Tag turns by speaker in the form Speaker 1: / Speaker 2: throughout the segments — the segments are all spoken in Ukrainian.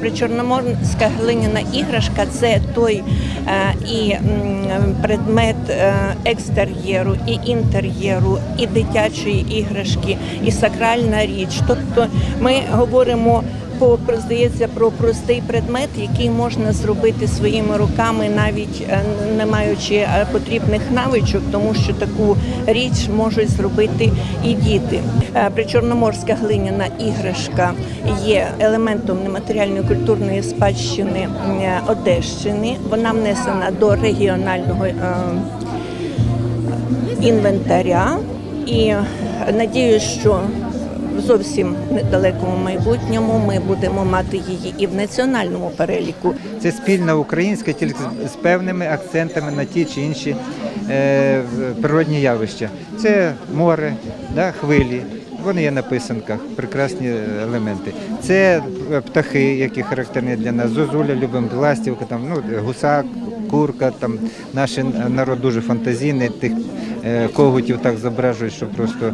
Speaker 1: Причорноморська глиняна іграшка це той е, і предмет е, екстер'єру, і інтер'єру, і дитячої іграшки, і сакральна річ. Тобто ми говоримо про- здається про простий предмет, який можна зробити своїми руками, навіть е, не маючи е, потрібних навичок, тому що таку річ можуть зробити і діти. Е, Причорноморська глиняна іграшка є елементом нематеріальної культурної спадщини Одещини. Вона внесена до регіонального інвентаря і надіюсь, що в зовсім недалекому майбутньому ми будемо мати її і в національному переліку.
Speaker 2: Це спільна українська, тільки з певними акцентами на ті чи інші е, природні явища. Це море, да, хвилі. Вони є на писанках, прекрасні елементи. Це е, птахи, які характерні для нас. Зозуля, любимо ластівка, там, ну, гусак, курка. Там. Наш народ дуже фантазійний, тих е, когутів так зображують, що просто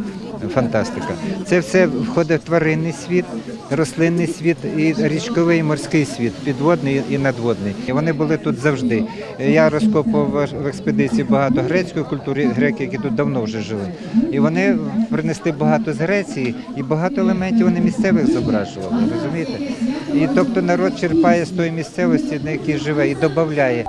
Speaker 2: фантастика. Це все входить в тваринний світ, рослинний світ і річковий і морський світ, підводний і надводний. І вони були тут завжди. Я розкопував в експедиції багато грецької культури, греки, які тут давно вже жили. І вони принесли багато з Греції, і багато елементів вони місцевих зображували. Розумієте? І тобто народ черпає з тої місцевості, на якій живе, і додає.